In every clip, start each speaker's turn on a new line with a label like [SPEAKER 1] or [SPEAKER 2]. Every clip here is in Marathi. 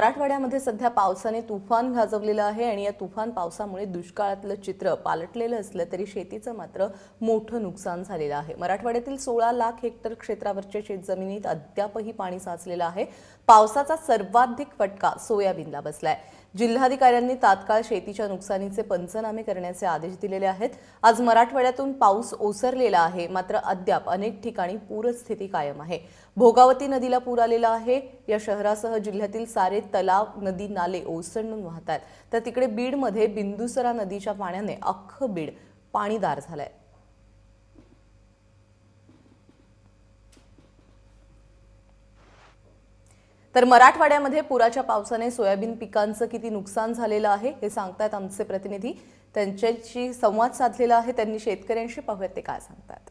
[SPEAKER 1] मराठवाड्यामध्ये सध्या पावसाने तुफान गाजवलेलं आहे आणि या तुफान पावसामुळे दुष्काळातलं चित्र पालटलेलं असलं तरी शेतीचं मात्र मोठं नुकसान झालेलं आहे. मराठवाड्यातील सोळा लाख हेक्टर क्षेत्रावरच्या शेतजमिनीत अद्यापही पाणी साचलेलं आहे. पावसाचा सर्वाधिक फटका सोयाबीनला बसलाय. जिल्हाधिकाऱ्यांनी तात्काळ शेतीच्या नुकसानीचे पंचनामे करण्याचे आदेश दिलेले आहेत. आज मराठवाड्यातून पाऊस ओसरलेला आहे. मात्र अद्याप अनेक ठिकाणी पूरस्थिती कायम आहे. भोगावती नदीला पूर आलेला आहे. या शहरासह जिल्ह्यातील सारे तलाव नदी नाले ओसंडून वाहत आहेत तर तिकडे बीडमध्ये बिंदुसरा नदीच्या पाण्याने अख्खं बीड पाणीदार झालंय. तर मराठवाड्यामध्ये पुराच्या पावसाने सोयाबीन पिकांचं किती नुकसान झालेलं आहे हे सांगतायत आमचे प्रतिनिधी. त्यांच्याशी संवाद साधलेला आहे. त्यांनी शेतकऱ्यांशी पाहूयात ते काय सांगतात.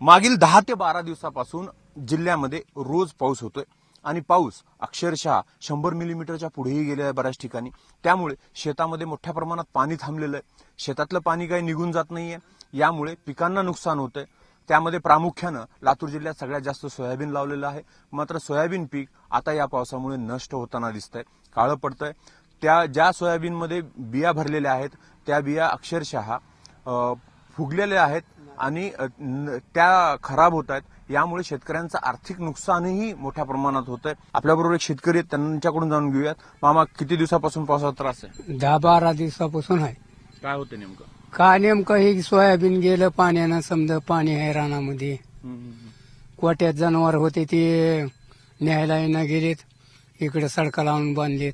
[SPEAKER 2] मागील दहा ते बारा दिवसापासून जिल्ह्यामध्ये रोज पाऊस होतोय. आणि पाऊस अक्षरशः शंभर मिलीमीटरच्या पुढेही गेले आहे बऱ्याच ठिकाणी. त्यामुळे शेतामध्ये मोठ्या प्रमाणात पाणी थांबलेलं आहे. शेतातलं पाणी काही निघून जात नाहीये. यामुळे पिकांना नुकसान होतंय. त्यामध्ये प्रामुख्यानं लातूर जिल्ह्यात सगळ्यात जास्त सोयाबीन लावलेलं आहे. मात्र सोयाबीन पीक आता या पावसामुळे नष्ट होताना दिसतंय. काळं पडतंय. त्या ज्या सोयाबीनमध्ये बिया भरलेल्या आहेत त्या बिया अक्षरशः अ, फुगलेल्या आहेत आणि त्या खराब होत आहेत. यामुळे शेतकऱ्यांचं आर्थिक नुकसानही मोठ्या प्रमाणात होत आहे आपल्याबरोबर एक शेतकरी आहेत त्यांच्याकडून जाणून घेऊयात. मामा किती दिवसापासून पावसाचा त्रास आहे?
[SPEAKER 3] दहा बारा दिवसापासून आहे.
[SPEAKER 2] काय होतं नेमकं?
[SPEAKER 3] का नेमकं हे सोयाबीन गेलं पाण्यानं समजा पाणी आहे रानामध्ये. कोट्यात जनावर होते ते न्यायला येणं गेलेत. इकडे सडका लावून बांधलेत.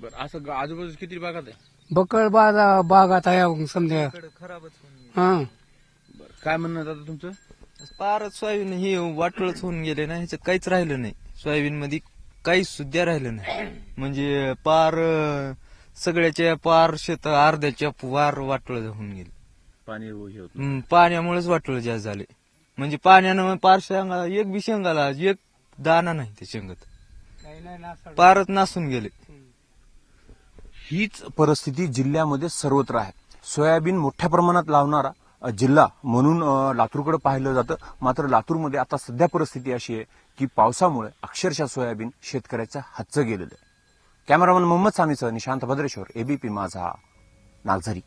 [SPEAKER 2] बरं असं आजूबाजूला किती भागात आहे?
[SPEAKER 3] बकळ बागा बागात आहे समजा. हा.
[SPEAKER 2] बरं काय म्हणणं आहे दादा तुमचं?
[SPEAKER 4] पार सोयाबीन हे वाटोळच होऊन गेले ना ह्याच्यात काहीच राहिलं नाही. सोयाबीन मध्ये काहीच सुद्धा राहिलं नाही. म्हणजे पार अं, सगळ्याच्या पार शेत अर्ध्याच्या पार वाटोळ होऊन गेले.
[SPEAKER 2] पाणी हे होतं.
[SPEAKER 4] हम्म, पाण्यामुळेच वाटोळ जास्त झाले. म्हणजे पाण्यानं पार शेंगा एक बी शेंगाला एक दाना नाही त्या शेंगत. पारच नासून गेले.
[SPEAKER 2] हीच परिस्थिती जिल्ह्यामध्ये सर्वत्र आहे. सोयाबीन मोठ्या प्रमाणात लावणारा जिल्हा म्हणून लातूरकडे पाहिलं जातं. मात्र लातूरमध्ये आता सध्या परिस्थिती अशी आहे की पावसामुळे अक्षरशः सोयाबीन शेतकऱ्याच्या हातचं गेलेलं आहे. कॅमेरामन मोहम्मद सामीसह निशांत भद्रेश्वर एबीपी माझा नागझरी.